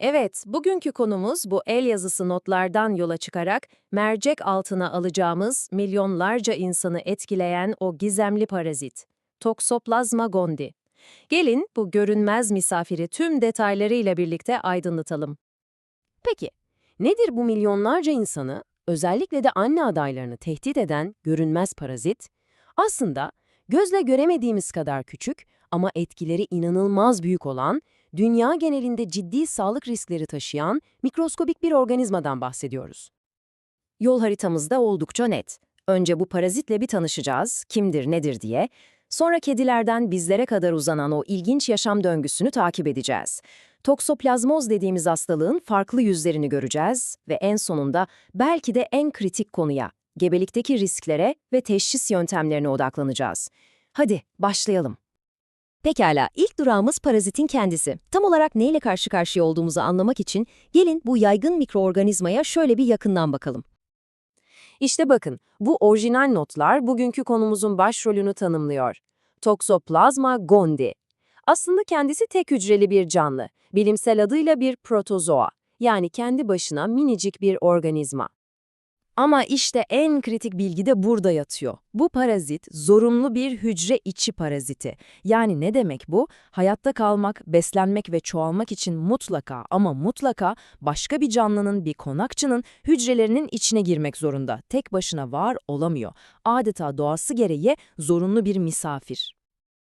Evet, bugünkü konumuz bu el yazısı notlardan yola çıkarak mercek altına alacağımız milyonlarca insanı etkileyen o gizemli parazit. Toxoplasma gondii. Gelin bu görünmez misafiri tüm detaylarıyla birlikte aydınlatalım. Peki, nedir bu milyonlarca insanı, özellikle de anne adaylarını tehdit eden görünmez parazit? Aslında gözle göremediğimiz kadar küçük ama etkileri inanılmaz büyük olan, dünya genelinde ciddi sağlık riskleri taşıyan mikroskobik bir organizmadan bahsediyoruz. Yol haritamızda oldukça net. Önce bu parazitle bir tanışacağız, kimdir nedir diye. Sonra kedilerden bizlere kadar uzanan o ilginç yaşam döngüsünü takip edeceğiz. Toksoplazmoz dediğimiz hastalığın farklı yüzlerini göreceğiz ve en sonunda belki de en kritik konuya, gebelikteki risklere ve teşhis yöntemlerine odaklanacağız. Hadi başlayalım. Pekala, ilk durağımız parazitin kendisi. Tam olarak neyle karşı karşıya olduğumuzu anlamak için gelin bu yaygın mikroorganizmaya şöyle bir yakından bakalım. İşte bakın, bu orijinal notlar bugünkü konumuzun başrolünü tanımlıyor. Toxoplasma gondii. Aslında kendisi tek hücreli bir canlı, bilimsel adıyla bir protozoa, yani kendi başına minicik bir organizma. Ama işte en kritik bilgi de burada yatıyor. Bu parazit zorunlu bir hücre içi paraziti. Yani ne demek bu? Hayatta kalmak, beslenmek ve çoğalmak için mutlaka ama mutlaka başka bir canlının, bir konakçının hücrelerinin içine girmek zorunda. Tek başına var olamıyor. Adeta doğası gereği zorunlu bir misafir.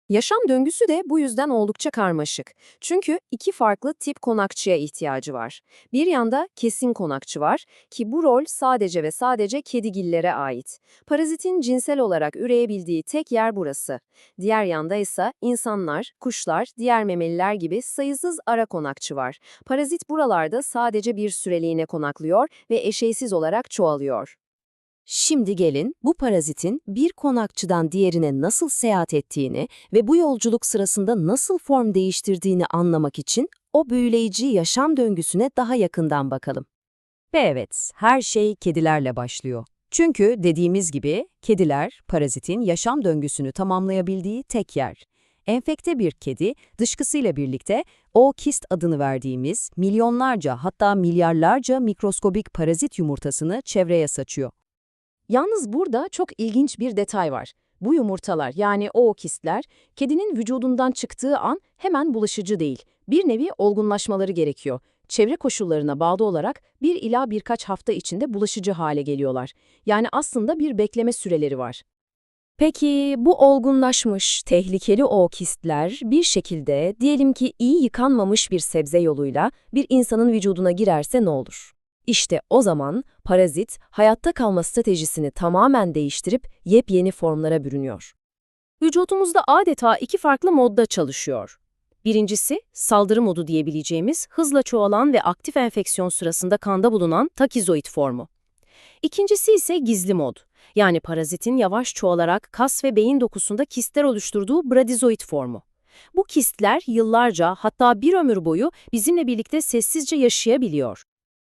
Yaşam döngüsü de bu yüzden oldukça karmaşık. Çünkü iki farklı tip konakçıya ihtiyacı var. Bir yanda kesin konakçı var ki bu rol sadece ve sadece kedigillere ait. Parazitin cinsel olarak üreyebildiği tek yer burası. Diğer yanda ise insanlar, kuşlar, diğer memeliler gibi sayısız ara konakçı var. Parazit buralarda sadece bir süreliğine konaklıyor ve eşeysiz olarak çoğalıyor. Şimdi gelin bu parazitin bir konakçıdan diğerine nasıl seyahat ettiğini ve bu yolculuk sırasında nasıl form değiştirdiğini anlamak için o büyüleyici yaşam döngüsüne daha yakından bakalım. Ve evet, her şey kedilerle başlıyor. Çünkü dediğimiz gibi kediler parazitin yaşam döngüsünü tamamlayabildiği tek yer. Enfekte bir kedi dışkısıyla birlikte o kist adını verdiğimiz milyonlarca hatta milyarlarca mikroskobik parazit yumurtasını çevreye saçıyor. Yalnız burada çok ilginç bir detay var. Bu yumurtalar yani ookistler kedinin vücudundan çıktığı an hemen bulaşıcı değil. Bir nevi olgunlaşmaları gerekiyor. Çevre koşullarına bağlı olarak bir ila birkaç hafta içinde bulaşıcı hale geliyorlar. Yani aslında bir bekleme süreleri var. Peki bu olgunlaşmış, tehlikeli ookistler bir şekilde diyelim ki iyi yıkanmamış bir sebze yoluyla bir insanın vücuduna girerse ne olur? İşte o zaman parazit hayatta kalma stratejisini tamamen değiştirip yepyeni formlara bürünüyor. Vücudumuzda adeta iki farklı modda çalışıyor. Birincisi, saldırı modu diyebileceğimiz hızla çoğalan ve aktif enfeksiyon sırasında kanda bulunan takizoid formu. İkincisi ise gizli mod, yani parazitin yavaş çoğalarak kas ve beyin dokusunda kistler oluşturduğu bradizoid formu. Bu kistler yıllarca hatta bir ömür boyu bizimle birlikte sessizce yaşayabiliyor.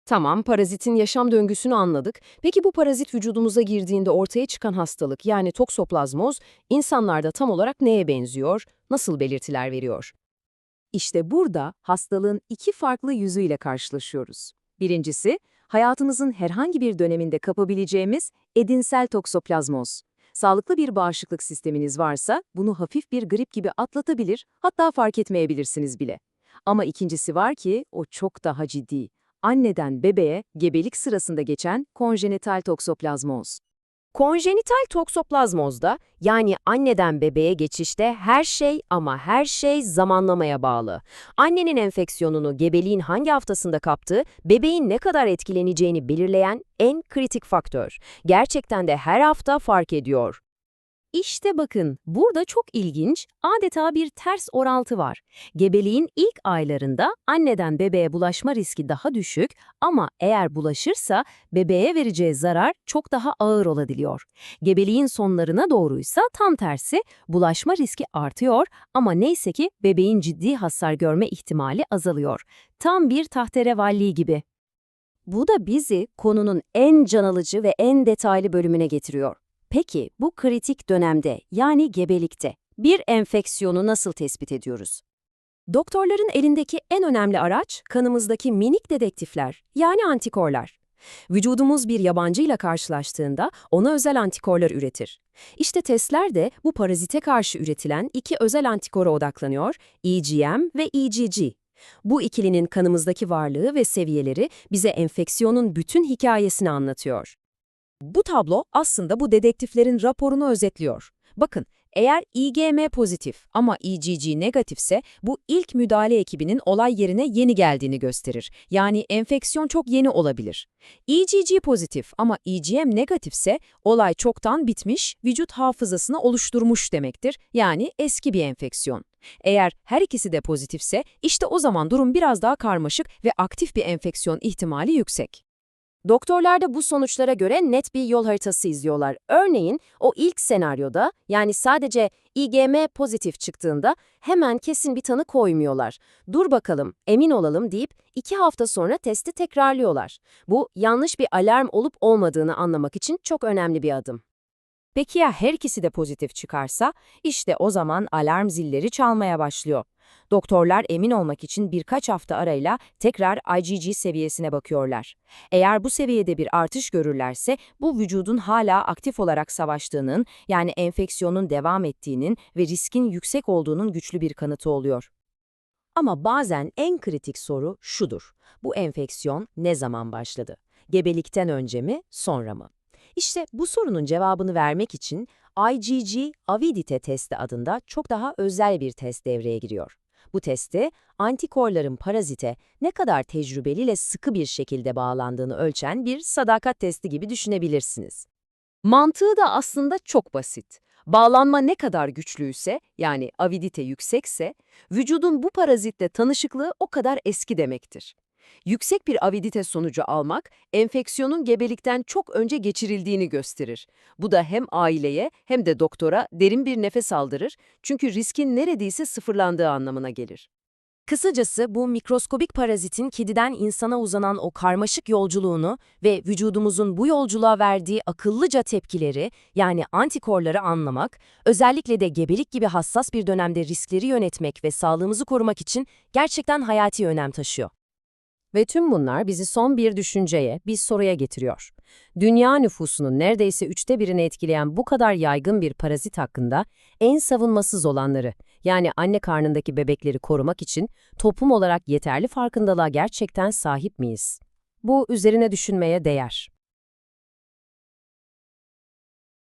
Tamam, parazitin yaşam döngüsünü anladık. Peki bu parazit vücudumuza girdiğinde ortaya çıkan hastalık yani toksoplazmoz insanlarda tam olarak neye benziyor, nasıl belirtiler veriyor? İşte burada hastalığın iki farklı yüzüyle karşılaşıyoruz. Birincisi, hayatımızın herhangi bir döneminde kapabileceğimiz edinsel toksoplazmoz. Sağlıklı bir bağışıklık sisteminiz varsa bunu hafif bir grip gibi atlatabilir, hatta fark etmeyebilirsiniz bile. Ama ikincisi var ki o çok daha ciddi anneden bebeğe gebelik sırasında geçen konjenital toksoplazmoz. Konjenital toksoplazmozda yani anneden bebeğe geçişte her şey ama her şey zamanlamaya bağlı. Annenin enfeksiyonunu gebeliğin hangi haftasında kaptığı, bebeğin ne kadar etkileneceğini belirleyen en kritik faktör. Gerçekten de her hafta fark ediyor. İşte bakın, burada çok ilginç, adeta bir ters orantı var. Gebeliğin ilk aylarında anneden bebeğe bulaşma riski daha düşük ama eğer bulaşırsa bebeğe vereceği zarar çok daha ağır olabiliyor. Gebeliğin sonlarına doğruysa tam tersi, bulaşma riski artıyor ama neyse ki bebeğin ciddi hasar görme ihtimali azalıyor. Tam bir tahterevalli gibi. Bu da bizi konunun en can alıcı ve en detaylı bölümüne getiriyor. Peki bu kritik dönemde yani gebelikte bir enfeksiyonu nasıl tespit ediyoruz? Doktorların elindeki en önemli araç kanımızdaki minik dedektifler, yani antikorlar. Vücudumuz bir yabancıyla karşılaştığında ona özel antikorlar üretir. İşte testler de bu parazite karşı üretilen iki özel antikora odaklanıyor, IgM ve IgG. Bu ikilinin kanımızdaki varlığı ve seviyeleri bize enfeksiyonun bütün hikayesini anlatıyor. Bu tablo aslında bu dedektiflerin raporunu özetliyor. Bakın, eğer IgM pozitif ama IgG negatifse bu ilk müdahale ekibinin olay yerine yeni geldiğini gösterir. Yani enfeksiyon çok yeni olabilir. IgG pozitif ama IgM negatifse olay çoktan bitmiş, vücut hafızasını oluşturmuş demektir. Yani eski bir enfeksiyon. Eğer her ikisi de pozitifse işte o zaman durum biraz daha karmaşık ve aktif bir enfeksiyon ihtimali yüksek. Doktorlar da bu sonuçlara göre net bir yol haritası izliyorlar. Örneğin o ilk senaryoda yani sadece IgM pozitif çıktığında hemen kesin bir tanı koymuyorlar. Dur bakalım, emin olalım deyip iki hafta sonra testi tekrarlıyorlar. Bu yanlış bir alarm olup olmadığını anlamak için çok önemli bir adım. Peki ya her ikisi de pozitif çıkarsa? İşte o zaman alarm zilleri çalmaya başlıyor. Doktorlar emin olmak için birkaç hafta arayla tekrar IgG seviyesine bakıyorlar. Eğer bu seviyede bir artış görürlerse bu vücudun hala aktif olarak savaştığının yani enfeksiyonun devam ettiğinin ve riskin yüksek olduğunun güçlü bir kanıtı oluyor. Ama bazen en kritik soru şudur. Bu enfeksiyon ne zaman başladı? Gebelikten önce mi, sonra mı? İşte bu sorunun cevabını vermek için IgG avidite testi adında çok daha özel bir test devreye giriyor. Bu testi, antikorların parazite ne kadar tecrübeliyle sıkı bir şekilde bağlandığını ölçen bir sadakat testi gibi düşünebilirsiniz. Mantığı da aslında çok basit. Bağlanma ne kadar güçlüyse, yani avidite yüksekse, vücudun bu parazitle tanışıklığı o kadar eski demektir. Yüksek bir avidite sonucu almak, enfeksiyonun gebelikten çok önce geçirildiğini gösterir. Bu da hem aileye hem de doktora derin bir nefes aldırır çünkü riskin neredeyse sıfırlandığı anlamına gelir. Kısacası bu mikroskobik parazitin kediden insana uzanan o karmaşık yolculuğunu ve vücudumuzun bu yolculuğa verdiği akıllıca tepkileri yani antikorları anlamak, özellikle de gebelik gibi hassas bir dönemde riskleri yönetmek ve sağlığımızı korumak için gerçekten hayati önem taşıyor. Ve tüm bunlar bizi son bir düşünceye, bir soruya getiriyor. Dünya nüfusunun neredeyse üçte birini etkileyen bu kadar yaygın bir parazit hakkında en savunmasız olanları, yani anne karnındaki bebekleri korumak için toplum olarak yeterli farkındalığa gerçekten sahip miyiz? Bu üzerine düşünmeye değer.